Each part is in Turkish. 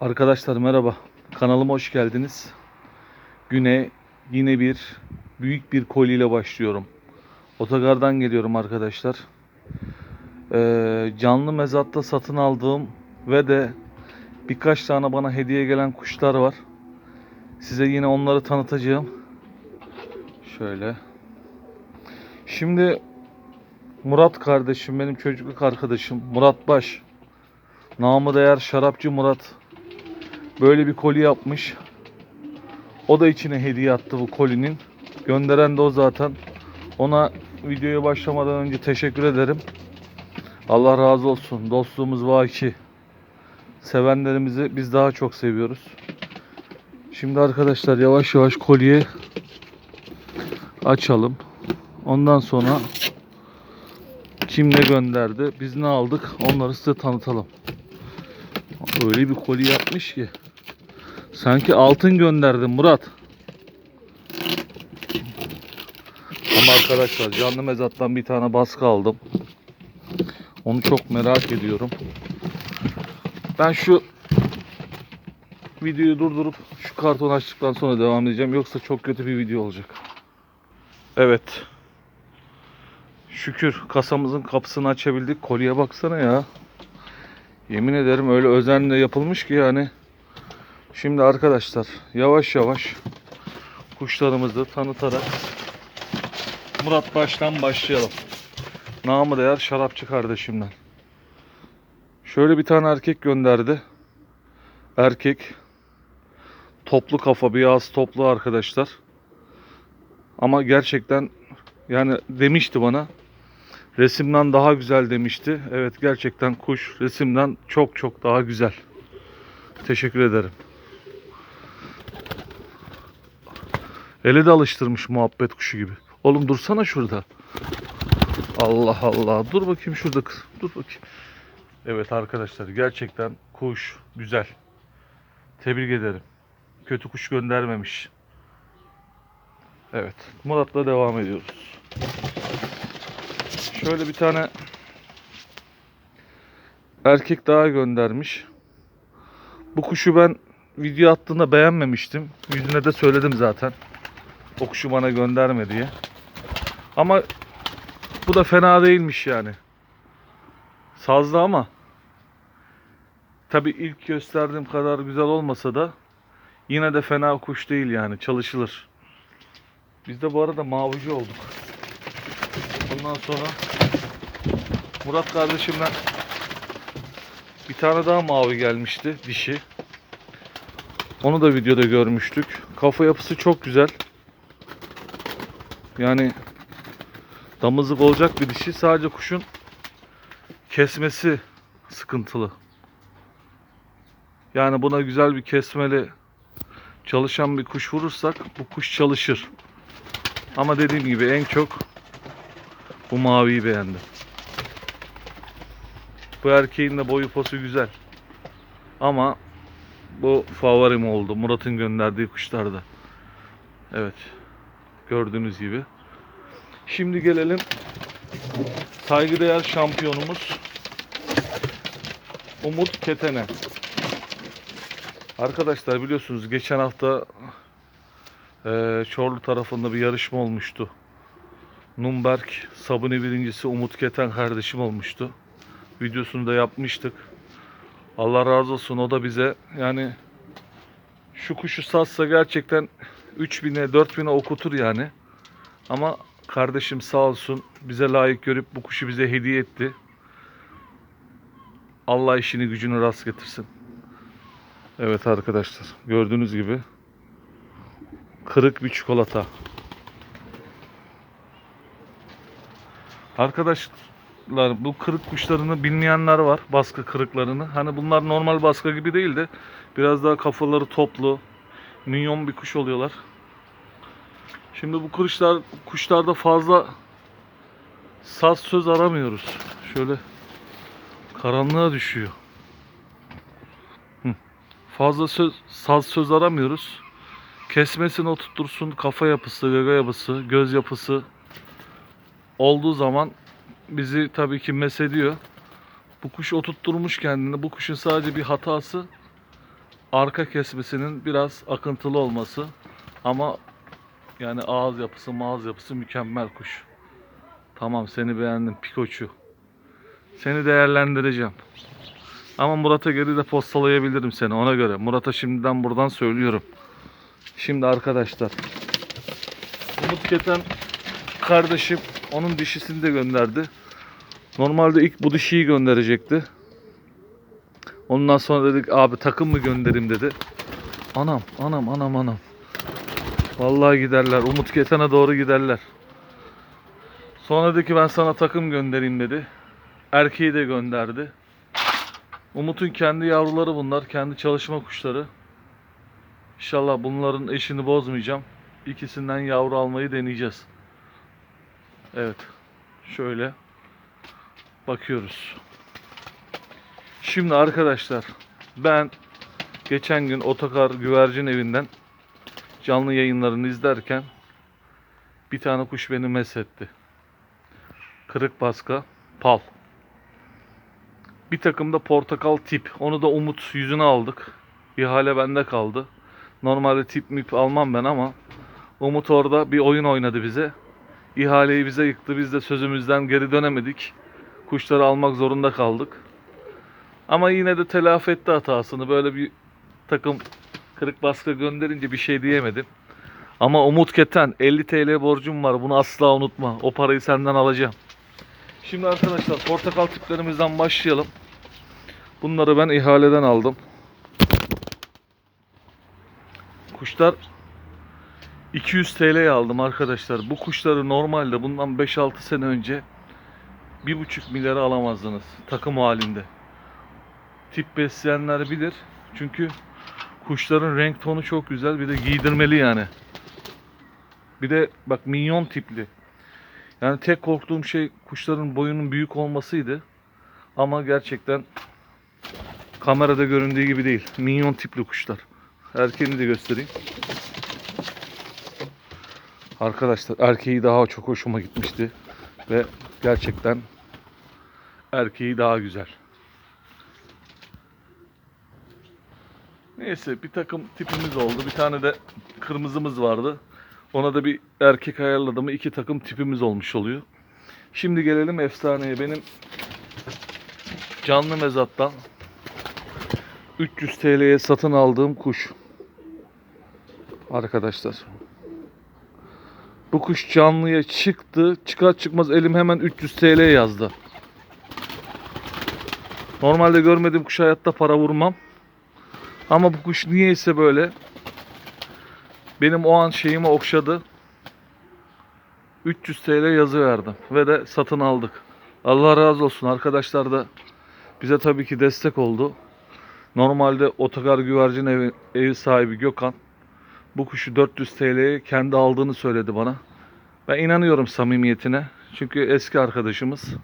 Arkadaşlar merhaba. Kanalıma hoş geldiniz. Güne yine bir büyük bir koliyle başlıyorum. Otogardan geliyorum arkadaşlar. Ee, canlı mezatta satın aldığım ve de birkaç tane bana hediye gelen kuşlar var. Size yine onları tanıtacağım. Şöyle. Şimdi Murat kardeşim benim çocukluk arkadaşım Murat Baş. Namı değer şarapçı Murat böyle bir koli yapmış. O da içine hediye attı bu kolinin. Gönderen de o zaten. Ona videoya başlamadan önce teşekkür ederim. Allah razı olsun. Dostluğumuz var ki. Sevenlerimizi biz daha çok seviyoruz. Şimdi arkadaşlar yavaş yavaş kolye açalım. Ondan sonra kim ne gönderdi, biz ne aldık onları size tanıtalım. Öyle bir koli yapmış ki. Sanki altın gönderdin Murat. Ama arkadaşlar canlı mezattan bir tane baskı aldım. Onu çok merak ediyorum. Ben şu videoyu durdurup şu karton açtıktan sonra devam edeceğim. Yoksa çok kötü bir video olacak. Evet. Şükür kasamızın kapısını açabildik. Kolye baksana ya. Yemin ederim öyle özenle yapılmış ki yani. Şimdi arkadaşlar yavaş yavaş kuşlarımızı tanıtarak Murat Baş'tan başlayalım. Namı değer şarapçı kardeşimden. Şöyle bir tane erkek gönderdi. Erkek toplu kafa bir ağız toplu arkadaşlar. Ama gerçekten yani demişti bana resimden daha güzel demişti. Evet gerçekten kuş resimden çok çok daha güzel. Teşekkür ederim. Ele de alıştırmış muhabbet kuşu gibi. Oğlum dursana şurada. Allah Allah. Dur bakayım şurada kız. Dur bakayım. Evet arkadaşlar gerçekten kuş güzel. Tebrik ederim. Kötü kuş göndermemiş. Evet. Murat'la devam ediyoruz. Şöyle bir tane erkek daha göndermiş. Bu kuşu ben video attığında beğenmemiştim. Yüzüne de söyledim zaten. O kuşu bana gönderme diye. Ama bu da fena değilmiş yani. Sazlı ama tabi ilk gösterdiğim kadar güzel olmasa da yine de fena kuş değil yani çalışılır. Biz de bu arada mavici olduk. Ondan sonra Murat kardeşimden bir tane daha mavi gelmişti dişi. Onu da videoda görmüştük. Kafa yapısı çok güzel. Yani damızlık olacak bir dişi. Sadece kuşun kesmesi sıkıntılı. Yani buna güzel bir kesmeli çalışan bir kuş vurursak bu kuş çalışır. Ama dediğim gibi en çok bu maviyi beğendim. Bu erkeğin de boyu posu güzel. Ama bu favorim oldu. Murat'ın gönderdiği kuşlarda. Evet. Gördüğünüz gibi. Şimdi gelelim saygıdeğer şampiyonumuz Umut Ketene. Arkadaşlar biliyorsunuz geçen hafta eee Çorlu tarafında bir yarışma olmuştu. Nürnberg sabuni birincisi Umut Keten kardeşim olmuştu. Videosunu da yapmıştık. Allah razı olsun o da bize yani şu kuşu satsa gerçekten 3000'e 4000'e okutur yani. Ama kardeşim sağ olsun bize layık görüp bu kuşu bize hediye etti. Allah işini gücünü rast getirsin. Evet arkadaşlar gördüğünüz gibi kırık bir çikolata. Arkadaşlar bu kırık kuşlarını bilmeyenler var. Baskı kırıklarını. Hani bunlar normal baskı gibi değil de biraz daha kafaları toplu, minyon bir kuş oluyorlar. Şimdi bu kuşlar kuşlarda fazla saz söz aramıyoruz. Şöyle karanlığa düşüyor. Fazla söz saz söz aramıyoruz. Kesmesini oturtursun kafa yapısı, gaga yapısı, göz yapısı olduğu zaman bizi tabii ki mesediyor. Bu kuş oturtturmuş kendini. Bu kuşun sadece bir hatası arka kesmesinin biraz akıntılı olması ama yani ağız yapısı, mağaz yapısı mükemmel kuş. Tamam seni beğendim Pikoçu. Seni değerlendireceğim. Ama Murat'a geri de postalayabilirim seni ona göre. Murat'a şimdiden buradan söylüyorum. Şimdi arkadaşlar. Umut Keten kardeşim onun dişisini de gönderdi. Normalde ilk bu dişiyi gönderecekti. Ondan sonra dedik abi takım mı gönderim dedi. Anam anam anam anam. Vallahi giderler. Umut Keten'e doğru giderler. Sonra dedi ki ben sana takım göndereyim dedi. Erkeği de gönderdi. Umut'un kendi yavruları bunlar. Kendi çalışma kuşları. İnşallah bunların eşini bozmayacağım. İkisinden yavru almayı deneyeceğiz. Evet. Şöyle bakıyoruz. Şimdi arkadaşlar ben geçen gün Otokar Güvercin Evi'nden canlı yayınlarını izlerken bir tane kuş beni mesetti. Kırık baska, pal. Bir takım da portakal tip. Onu da Umut yüzüne aldık. İhale bende kaldı. Normalde tip mip almam ben ama Umut orada bir oyun oynadı bize. İhaleyi bize yıktı. Biz de sözümüzden geri dönemedik. Kuşları almak zorunda kaldık. Ama yine de telafi etti hatasını. Böyle bir takım kırık baskı gönderince bir şey diyemedim. Ama Umut Keten 50 TL borcum var. Bunu asla unutma. O parayı senden alacağım. Şimdi arkadaşlar portakal tiplerimizden başlayalım. Bunları ben ihaleden aldım. Kuşlar 200 TL'ye aldım arkadaşlar. Bu kuşları normalde bundan 5-6 sene önce 1,5 milyara alamazdınız takım halinde. Tip besleyenler bilir. Çünkü kuşların renk tonu çok güzel. Bir de giydirmeli yani. Bir de bak minyon tipli. Yani tek korktuğum şey kuşların boyunun büyük olmasıydı. Ama gerçekten kamerada göründüğü gibi değil. Minyon tipli kuşlar. Erkeğini de göstereyim. Arkadaşlar erkeği daha çok hoşuma gitmişti. Ve gerçekten erkeği daha güzel. Neyse bir takım tipimiz oldu. Bir tane de kırmızımız vardı. Ona da bir erkek ayarladı mı iki takım tipimiz olmuş oluyor. Şimdi gelelim efsaneye. Benim canlı mezattan 300 TL'ye satın aldığım kuş. Arkadaşlar. Bu kuş canlıya çıktı. Çıkar çıkmaz elim hemen 300 TL yazdı. Normalde görmediğim kuş hayatta para vurmam. Ama bu kuş niyeyse böyle benim o an şeyimi okşadı. 300 TL yazı verdim ve de satın aldık. Allah razı olsun arkadaşlar da bize tabii ki destek oldu. Normalde otogar güvercin evi, ev sahibi Gökhan bu kuşu 400 TL'ye kendi aldığını söyledi bana. Ben inanıyorum samimiyetine. Çünkü eski arkadaşımız.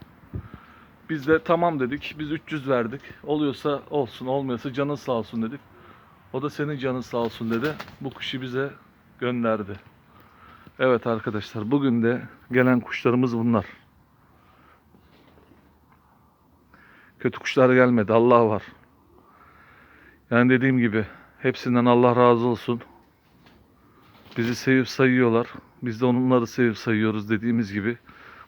Biz de tamam dedik. Biz 300 verdik. Oluyorsa olsun, olmuyorsa canın sağ olsun dedik. O da senin canın sağ olsun dedi. Bu kuşu bize gönderdi. Evet arkadaşlar bugün de gelen kuşlarımız bunlar. Kötü kuşlar gelmedi. Allah var. Yani dediğim gibi hepsinden Allah razı olsun. Bizi sevip sayıyorlar. Biz de onları sevip sayıyoruz dediğimiz gibi.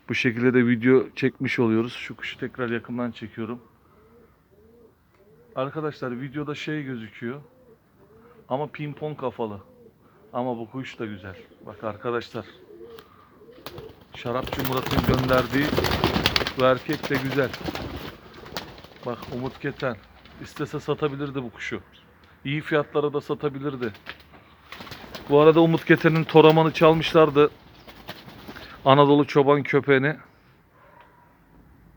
Bu şekilde de video çekmiş oluyoruz. Şu kuşu tekrar yakından çekiyorum. Arkadaşlar videoda şey gözüküyor. Ama pimpon kafalı. Ama bu kuş da güzel. Bak arkadaşlar. Şarapçı Murat'ın gönderdiği bu erkek de güzel. Bak Umut Keten. İstese satabilirdi bu kuşu. İyi fiyatlara da satabilirdi. Bu arada Umut Keten'in toramanı çalmışlardı. Anadolu çoban köpeğini.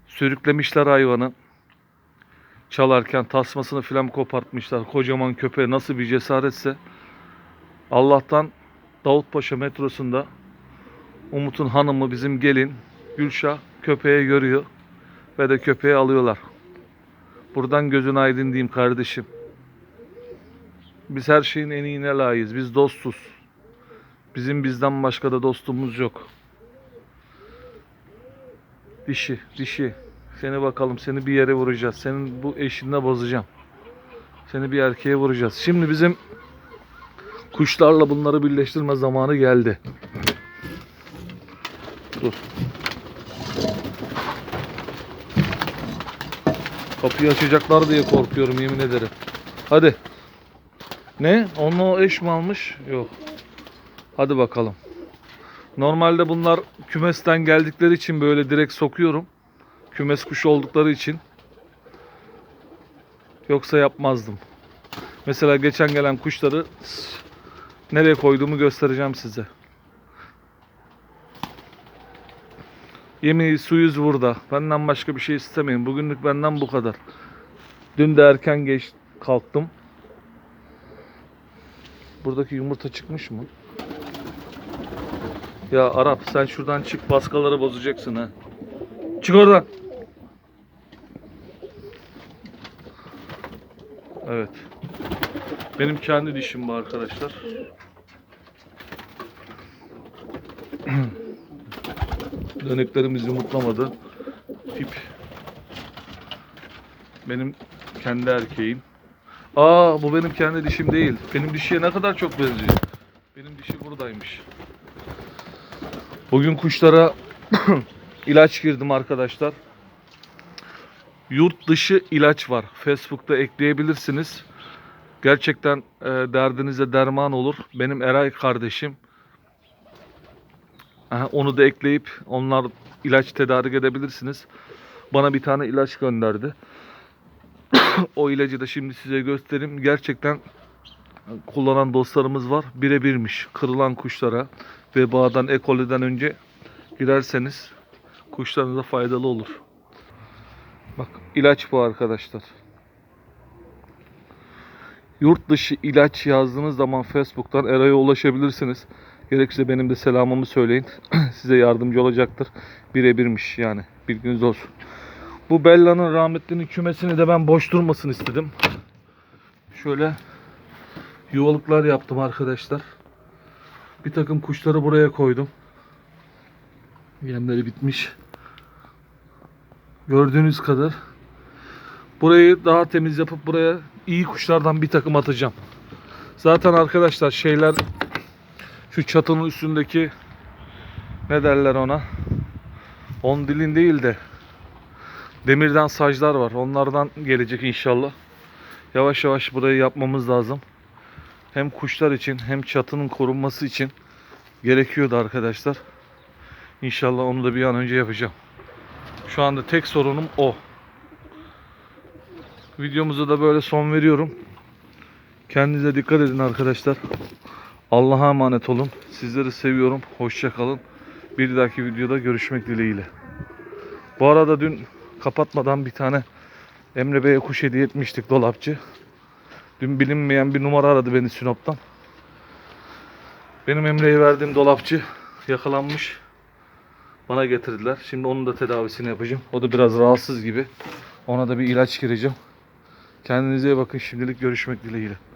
Sürüklemişler hayvanı. Çalarken tasmasını filan kopartmışlar. Kocaman köpeğe nasıl bir cesaretse. Allah'tan Davutpaşa metrosunda Umut'un hanımı bizim gelin Gülşah köpeği görüyor ve de köpeği alıyorlar. Buradan gözün aydın diyeyim kardeşim. Biz her şeyin en iyine layığız. Biz dostuz. Bizim bizden başka da dostumuz yok. Dişi, dişi. Seni bakalım seni bir yere vuracağız. Senin bu eşinle bozacağım. Seni bir erkeğe vuracağız. Şimdi bizim kuşlarla bunları birleştirme zamanı geldi. Dur. Kapıyı açacaklar diye korkuyorum yemin ederim. Hadi. Ne? Onunla o eş mi almış? Yok. Hadi bakalım. Normalde bunlar kümesten geldikleri için böyle direkt sokuyorum. Kümes kuşu oldukları için. Yoksa yapmazdım. Mesela geçen gelen kuşları nereye koyduğumu göstereceğim size. Yemeği suyuz burada. Benden başka bir şey istemeyin. Bugünlük benden bu kadar. Dün de erken geç kalktım. Buradaki yumurta çıkmış mı? Ya Arap sen şuradan çık baskaları bozacaksın ha. Çık oradan. Evet. Benim kendi dişim bu arkadaşlar. Döneklerimiz yumurtlamadı. Tip. Benim kendi erkeğim. Aa bu benim kendi dişim değil. Benim dişiye ne kadar çok benziyor. Benim dişi buradaymış. Bugün kuşlara ilaç girdim arkadaşlar. Yurt dışı ilaç var. Facebook'ta ekleyebilirsiniz. Gerçekten e, derdinize derman olur. Benim Eray kardeşim. Aha, onu da ekleyip onlar ilaç tedarik edebilirsiniz. Bana bir tane ilaç gönderdi. o ilacı da şimdi size göstereyim. Gerçekten kullanan dostlarımız var. Birebirmiş. Kırılan kuşlara vebadan, ekoleden önce girerseniz kuşlarınıza faydalı olur. Bak ilaç bu arkadaşlar. Yurt dışı ilaç yazdığınız zaman Facebook'tan Eray'a ulaşabilirsiniz. Gerekirse benim de selamımı söyleyin. Size yardımcı olacaktır. Birebirmiş yani. Bilginiz olsun. Bu Bella'nın rahmetlinin kümesini de ben boş durmasın istedim. Şöyle yuvalıklar yaptım arkadaşlar. Bir takım kuşları buraya koydum. Yemleri bitmiş. Gördüğünüz kadar. Burayı daha temiz yapıp buraya iyi kuşlardan bir takım atacağım. Zaten arkadaşlar şeyler şu çatının üstündeki ne derler ona? On dilin değil de demirden saclar var. Onlardan gelecek inşallah. Yavaş yavaş burayı yapmamız lazım. Hem kuşlar için hem çatının korunması için gerekiyordu arkadaşlar. İnşallah onu da bir an önce yapacağım. Şu anda tek sorunum o. Videomuza da böyle son veriyorum. Kendinize dikkat edin arkadaşlar. Allah'a emanet olun. Sizleri seviyorum. Hoşça kalın. Bir dahaki videoda görüşmek dileğiyle. Bu arada dün kapatmadan bir tane Emre Bey'e kuş hediye etmiştik dolapçı. Dün bilinmeyen bir numara aradı beni Sinop'tan. Benim Emre'ye verdiğim dolapçı yakalanmış. Bana getirdiler. Şimdi onun da tedavisini yapacağım. O da biraz rahatsız gibi. Ona da bir ilaç gireceğim. Kendinize iyi bakın. Şimdilik görüşmek dileğiyle.